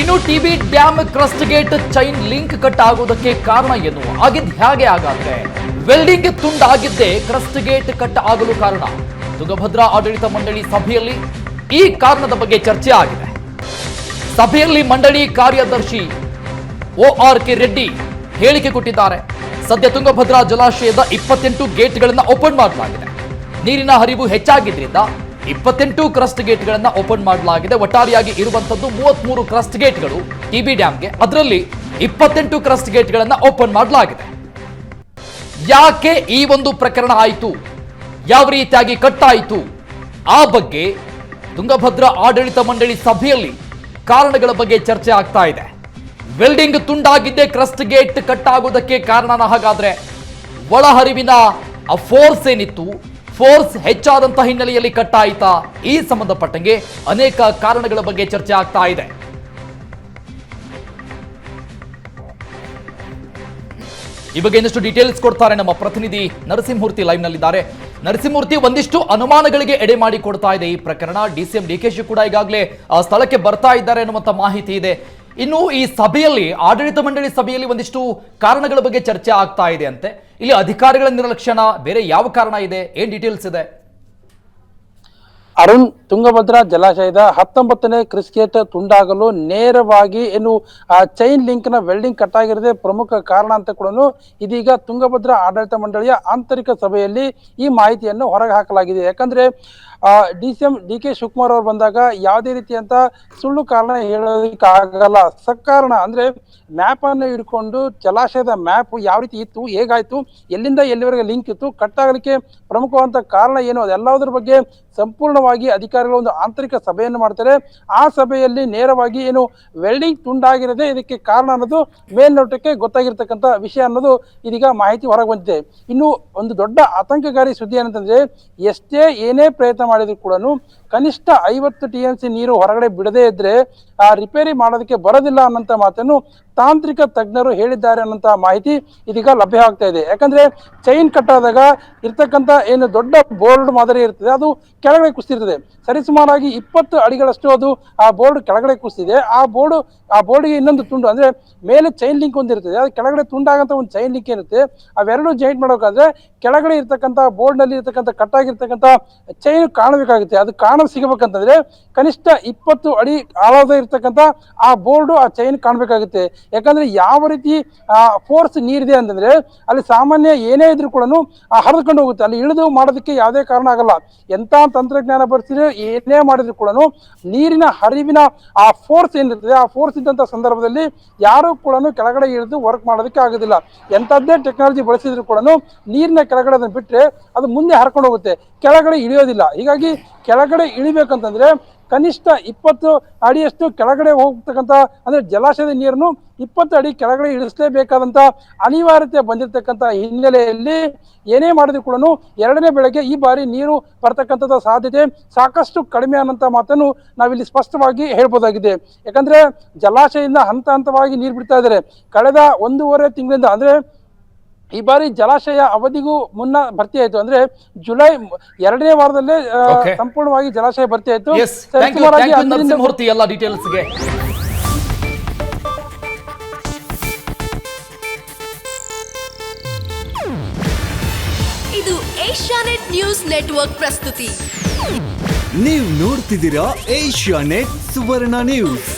ಇನ್ನು TB dam crust gate chain link cut ಆಗೋದಕ್ಕೆ ಕಾರಣ ಏನು? ಆಗಿದ್ ಹೇಗೆ ಹಾಗಾದ್ರೆ ವೆಲ್ಡಿಂಗ್ ತುಂಡಾಗಿದ್ದೆ ಕ್ರಸ್ಟ್ ಗೇಟ್ ಕಟ್ ಆಗಲು ಕಾರಣ. ತುಂಗಭದ್ರಾ ಆಡಳಿತ ಮಂಡಳಿ ಸಭೆಯಲ್ಲಿ ಈ ಕಾರಣದ ಬಗ್ಗೆ ಚರ್ಚೆ ಆಗಿದೆ. ಸಭೆಯಲ್ಲಿ ಮಂಡಳಿ ಕಾರ್ಯದರ್ಶಿ ಒ ಆರ್ ಕೆ ರೆಡ್ಡಿ ಹೇಳಿಕೆ ಕೊಟ್ಟಿದ್ದಾರೆ. ಸದ್ಯ ತುಂಗಭದ್ರಾ ಜಲಾಶಯದ ಇಪ್ಪತ್ತೆಂಟು ಗೇಟ್ಗಳನ್ನು ಓಪನ್ ಮಾಡಲಾಗಿದೆ. ನೀರಿನ ಹರಿವು ಹೆಚ್ಚಾಗಿದ್ರಿಂದ ಇಪ್ಪತ್ತೆಂಟು ಕ್ರಸ್ಟ್ ಗೇಟ್ಗಳನ್ನು ಓಪನ್ ಮಾಡಲಾಗಿದೆ. ಒಟ್ಟಾರೆಯಾಗಿ ಇರುವಂತದ್ದು ಮೂವತ್ಮೂರು ಕ್ರಸ್ಟ್ ಗೇಟ್ಗಳು ಟಿಬಿ ಡ್ಯಾಮ್ಗೆ. ಅದರಲ್ಲಿ ಇಪ್ಪತ್ತೆಂಟು ಕ್ರಸ್ಟ್ ಗೇಟ್ಗಳನ್ನು ಓಪನ್ ಮಾಡಲಾಗಿದೆ. ಯಾಕೆ ಈ ಒಂದು ಪ್ರಕರಣ ಆಯಿತು? ಯಾವ ರೀತಿಯಾಗಿ ಕಟ್ಟಾಯಿತು ಆ ಬಗ್ಗೆ ತುಂಗಭದ್ರಾ ಆಡಳಿತ ಮಂಡಳಿ ಸಭೆಯಲ್ಲಿ ಕಾರಣಗಳ ಬಗ್ಗೆ ಚರ್ಚೆ ಆಗ್ತಾ ಇದೆ. ವೆಲ್ಡಿಂಗ್ ತುಂಡಾಗಿದ್ದೇ ಕ್ರಸ್ಟ್ ಗೇಟ್ ಕಟ್ ಆಗೋದಕ್ಕೆ ಕಾರಣನ ಹಾಗಾದ್ರೆ ಒಳಹರಿವಿನ ಆ ಫೋರ್ಸ್ ಏನಿತ್ತು? ಫೋರ್ಸ್ ಹೆಚ್ಚಾದಂತ ಹಿನ್ನೆಲೆಯಲ್ಲಿ ಕಟ್ಟಾಯಿತಾ ಈ ಸಂಬಂಧಪಟ್ಟಂಗೆ ಅನೇಕ ಕಾರಣಗಳ ಬಗ್ಗೆ ಚರ್ಚೆ ಆಗ್ತಾ ಇದೆ. ಈ ಬಗ್ಗೆ ಇನ್ನಷ್ಟು ಡೀಟೇಲ್ಸ್ ಕೊಡ್ತಾರೆ ನಮ್ಮ ಪ್ರತಿನಿಧಿ ನರಸಿಂಹಮೂರ್ತಿ ಲೈವ್ ನಲ್ಲಿದ್ದಾರೆ. ನರಸಿಂಹಮೂರ್ತಿ, ಒಂದಿಷ್ಟು ಅನುಮಾನಗಳಿಗೆ ಎಡೆ ಮಾಡಿ ಕೊಡ್ತಾ ಇದೆ ಈ ಪ್ರಕರಣ. ಡಿ ಸಿ ಕೂಡ ಈಗಾಗಲೇ ಸ್ಥಳಕ್ಕೆ ಬರ್ತಾ ಇದ್ದಾರೆ ಅನ್ನುವಂಥ ಮಾಹಿತಿ ಇದೆ. ಇನ್ನು ಈ ಸಭೆಯಲ್ಲಿ, ಆಡಳಿತ ಮಂಡಳಿ ಸಭೆಯಲ್ಲಿ ಒಂದಿಷ್ಟು ಕಾರಣಗಳ ಬಗ್ಗೆ ಚರ್ಚೆ ಆಗ್ತಾ ಇದೆ ಅಂತೆ. ಇಲ್ಲಿ ಅಧಿಕಾರಿಗಳ ನಿರ್ಲಕ್ಷಣ, ಬೇರೆ ಯಾವ ಕಾರಣ ಇದೆ? ಏನ್ ಡೀಟೇಲ್ಸ್ ಇದೆ? ಅರುಣ್ ತುಂಗಭದ್ರಾ ಜಲಾಶಯದ ಹತ್ತೊಂಬತ್ತನೇ ಕ್ರಿಸ್ಗೇಟ್ ತುಂಡಾಗಲು ನೇರವಾಗಿ ಏನು ಚೈನ್ ಲಿಂಕ್ನ ವೆಲ್ಡಿಂಗ್ ಕಟ್ ಆಗಿರದೆ ಪ್ರಮುಖ ಕಾರಣ ಅಂತ ಕೂಡ ಇದೀಗ ತುಂಗಭದ್ರಾ ಆಡಳಿತ ಮಂಡಳಿಯ ಆಂತರಿಕ ಸಭೆಯಲ್ಲಿ ಈ ಮಾಹಿತಿಯನ್ನು ಹೊರಗೆ ಹಾಕಲಾಗಿದೆ. ಯಾಕಂದ್ರೆ D C M D K Shivakumar ಅವರು ಬಂದಾಗ ಯಾವುದೇ ರೀತಿಯಂತ ಸುಳ್ಳು ಕಾರಣ ಹೇಳೋದಕ್ಕೆ ಆಗಲ್ಲ ಸಕಾರಣ ಅಂದ್ರೆ ಮ್ಯಾಪ್ ಅನ್ನು ಹಿಡ್ಕೊಂಡು ಜಲಾಶಯದ ಮ್ಯಾಪ್ ಯಾವ ರೀತಿ ಇತ್ತು, ಹೇಗಾಯ್ತು, ಎಲ್ಲಿಂದ ಎಲ್ಲಿವರೆಗೆ ಲಿಂಕ್ ಇತ್ತು ಕಟ್ಟಾಗಲಿಕ್ಕೆ ಪ್ರಮುಖವಾದಂತ ಕಾರಣ ಏನು, ಅದೆಲ್ಲದರ ಬಗ್ಗೆ ಸಂಪೂರ್ಣವಾಗಿ ಅಧಿಕಾರಿಗಳು ಒಂದು ಆಂತರಿಕ ಸಭೆಯನ್ನು ಮಾಡ್ತಾರೆ. ಆ ಸಭೆಯಲ್ಲಿ ನೇರವಾಗಿ ಏನು ವೆಲ್ಡಿಂಗ್ ತುಂಡಾಗಿರದೆ ಇದಕ್ಕೆ ಕಾರಣ ಅನ್ನೋದು ಮೇಲ್ನೋಟಕ್ಕೆ ಗೊತ್ತಾಗಿರ್ತಕ್ಕಂಥ ವಿಷಯ ಅನ್ನೋದು ಇದೀಗ ಮಾಹಿತಿ ಹೊರಗೆ ಬಂದಿದೆ. ಇನ್ನು ಒಂದು ದೊಡ್ಡ ಆತಂಕಕಾರಿ ಸುದ್ದಿ ಏನಂತಂದ್ರೆ, ಎಷ್ಟೇ ಏನೇ ಪ್ರಯತ್ನ ಮಾಡಿದ್ರು ಕೂಡ ಕನಿಷ್ಠ ಐವತ್ತು ಟಿ ಎನ್ ಸಿ ನೀರು ಹೊರಗಡೆ ಬಿಡದೇ ಇದ್ರೆ ಆ ರಿಪೇರಿ ಮಾಡೋದಕ್ಕೆ ಬರೋದಿಲ್ಲ ಅನ್ನೋಂಥ ಮಾತನ್ನು ತಾಂತ್ರಿಕ ತಜ್ಞರು ಹೇಳಿದ್ದಾರೆ ಅನ್ನೋಂಥ ಮಾಹಿತಿ ಇದೀಗ ಲಭ್ಯ ಆಗ್ತಾ ಇದೆ. ಯಾಕಂದ್ರೆ ಚೈನ್ ಕಟ್ಟಾದಾಗ ಇರ್ತಕ್ಕಂಥ ಏನು ದೊಡ್ಡ ಬೋರ್ಡ್ ಮಾದರಿ ಇರ್ತದೆ, ಅದು ಕೆಳಗಡೆ ಕುಸ್ತಿರ್ತದೆ ಸರಿಸುಮಾರಾಗಿ ಇಪ್ಪತ್ತು ಅಡಿಗಳಷ್ಟು ಅದು ಆ ಬೋರ್ಡ್ ಕೆಳಗಡೆ ಕುಸಿದಿದೆ. ಆ ಬೋರ್ಡ್, ಆ ಬೋರ್ಡ್ಗೆ ಇನ್ನೊಂದು ತುಂಡು, ಅಂದ್ರೆ ಮೇಲೆ ಚೈನ್ ಲಿಂಕ್ ಒಂದಿರ್ತದೆ ಅದು ಕೆಳಗಡೆ ತುಂಡಾಗಂತ ಒಂದು ಚೈನ್ ಲಿಂಕ್ ಇರುತ್ತೆ ಅವೆರಡು ಜಾಯಿಂಟ್ ಮಾಡಬೇಕಾದ್ರೆ ಕೆಳಗಡೆ ಇರ್ತಕ್ಕಂಥ ಬೋರ್ಡ್ನಲ್ಲಿ ಇರ್ತಕ್ಕಂಥ ಕಟ್ಟಾಗಿರ್ತಕ್ಕಂಥ ಚೈನ್ ಕಾಣಬೇಕಾಗುತ್ತೆ. ಅದು ಕಾಣ ಸಿಗಬೇಕಂತಂದ್ರೆ ಕನಿಷ್ಠ ಇಪ್ಪತ್ತು ಅಡಿ ಆಳದ ಇರ್ತಕ್ಕಂಥ ಆ ಬೋರ್ಡ್, ಆ ಚೈನ್ ಕಾಣಬೇಕಾಗುತ್ತೆ. ಯಾಕಂದ್ರೆ ಯಾವ ರೀತಿ ಫೋರ್ಸ್ ನೀರಿದೆ ಅಂತಂದ್ರೆ ಅಲ್ಲಿ ಸಾಮಾನ್ಯ ಏನೇ ಇದ್ರೂ ಕೂಡ ಹರಿದುಕೊಂಡು ಹೋಗುತ್ತೆ. ಅಲ್ಲಿ ಇಳಿದು ಮಾಡೋದಕ್ಕೆ ಯಾವುದೇ ಕಾರಣ ಆಗಲ್ಲ. ಎಂಥ ತಂತ್ರಜ್ಞಾನ ಬರ್ತಿದ್ರೆ ಏನೇ ಮಾಡಿದ್ರು ಕೂಡ ನೀರಿನ ಹರಿವಿನ ಆ ಫೋರ್ಸ್ ಏನಿರ್ತದೆ, ಆ ಫೋರ್ಸ್ ಇದ್ದಂತ ಸಂದರ್ಭದಲ್ಲಿ ಯಾರು ಕೂಡ ಕೆಳಗಡೆ ಇಳಿದು ವರ್ಕ್ ಮಾಡೋದಕ್ಕೆ ಆಗೋದಿಲ್ಲ. ಎಂಥದ್ದೇ ಟೆಕ್ನಾಲಜಿ ಬಳಸಿದ್ರು ಕೂಡ ನೀರಿನ ಕೆಳಗಡೆ ಅದನ್ನು ಬಿಟ್ಟರೆ ಅದು ಮುಂದೆ ಹರ್ಕೊಂಡು ಹೋಗುತ್ತೆ. ಕೆಳಗಡೆ ಇಳಿಯೋದಿಲ್ಲ. ಹೀಗಾಗಿ ಕೆಳಗಡೆ ಇಳಿಬೇಕಂತಂದ್ರೆ ಕನಿಷ್ಠ ಇಪ್ಪತ್ತು ಅಡಿಯಷ್ಟು ಕೆಳಗಡೆ ಹೋಗ್ತಕ್ಕಂಥ, ಅಂದ್ರೆ ಜಲಾಶಯದ ನೀರನ್ನು ಇಪ್ಪತ್ತು ಅಡಿ ಕೆಳಗಡೆ ಇಳಿಸಲೇಬೇಕಾದಂತ ಅನಿವಾರ್ಯತೆ ಬಂದಿರತಕ್ಕಂಥ ಹಿನ್ನೆಲೆಯಲ್ಲಿ ಏನೇ ಮಾಡಿದ್ರು ಕೂಡ ಎರಡನೇ ಬೆಳಗ್ಗೆ ಈ ಬಾರಿ ನೀರು ಬರ್ತಕ್ಕಂಥದ್ದು ಸಾಧ್ಯತೆ ಸಾಕಷ್ಟು ಕಡಿಮೆ ಅನ್ನೋಂಥ ಮಾತನ್ನು ನಾವಿಲ್ಲಿ ಸ್ಪಷ್ಟವಾಗಿ ಹೇಳ್ಬೋದಾಗಿದೆ. ಯಾಕಂದ್ರೆ ಜಲಾಶಯದಿಂದ ಹಂತ ಹಂತವಾಗಿ ನೀರು ಬಿಡ್ತಾ ಇದ್ದಾರೆ. ಕಳೆದ ಒಂದೂವರೆ ತಿಂಗಳಿಂದ, ಅಂದ್ರೆ ಈ ಬಾರಿ ಜಲಾಶಯ ಅವಧಿಗೂ ಮುನ್ನ ಭರ್ತಿ ಆಯ್ತು. ಅಂದ್ರೆ ಜುಲೈ ಎರಡನೇ ವಾರದಲ್ಲೇ ಸಂಪೂರ್ಣವಾಗಿ ಜಲಾಶಯ ಭರ್ತಿ ಆಯ್ತು. Yes thank you thank you ಹನ್ನೊಂದರಿಂದ ನರಸಿಂಹಮೂರ್ತಿ ಎಲ್ಲ ಡೀಟೇಲ್ಸ್ಗೆ ಇದು ಏಷ್ಯಾನೆಟ್ ನ್ಯೂಸ್ ನೆಟ್ವರ್ಕ್ ಪ್ರಸ್ತುತಿ. ನೀವು ನೋಡ್ತಿದ್ದೀರಾ ಏಷ್ಯಾನೆಟ್ ಸುವರ್ಣ ನ್ಯೂಸ್.